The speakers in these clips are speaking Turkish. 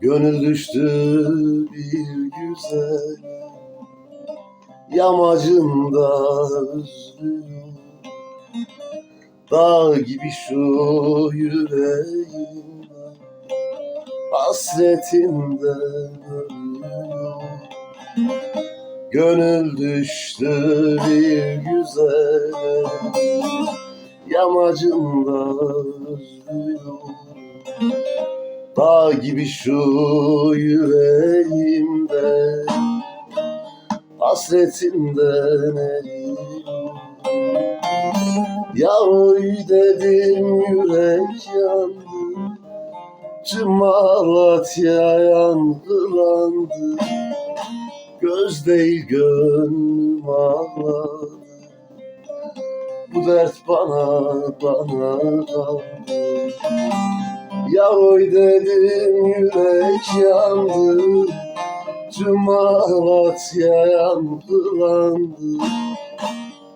Gönül düştü bir güzel. Yamacında özlüyor. Dağ gibi şu yüreğimde Hasretinden ölüyor Gönül düştü bir güzel Yamacında özlüyor Dağ gibi şu yüreğimde Hasretinden eriyor Ya oy dedim yürek yandı Tüm Malatya yankılandı Göz değil gönlüm ağladı Bu dert bana bana kaldı ya oy dedim yürek yandı Tüm Malatya yankılandı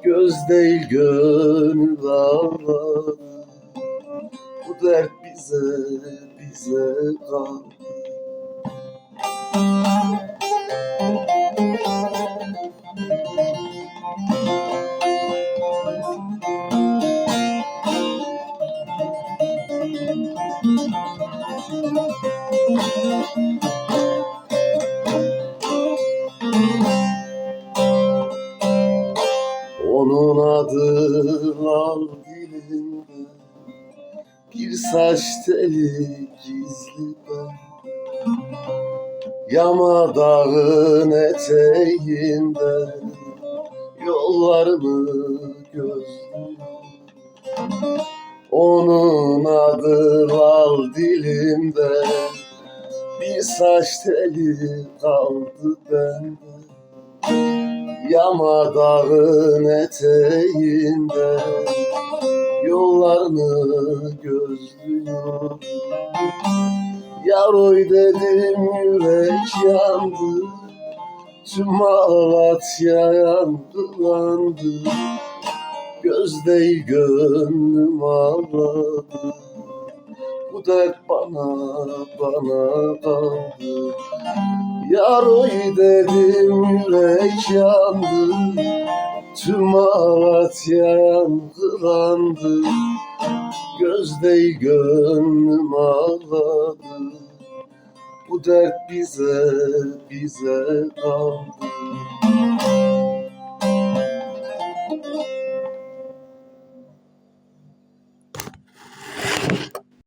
Göz değil gönül ağladı Bu dert bize bize kaldı adı lal dilinde Bir saç teli gizli ben. Yama dağın eteğinde Yollarımı gözlüyor Onun adı lal dilimde Bir saç teli kaldı bende Yama dağın eteğinde Yollarını gözlüyor Yar oy dedim yürek yandı Tüm Malatya yankılandı Göz değil gönlüm ağladı Bu dert bana bana kaldı. Yar oy dedim yürek yandı. Tüm Malatya yankılandı Göz değil gönlüm ağladı. Bu dert bize bize kaldı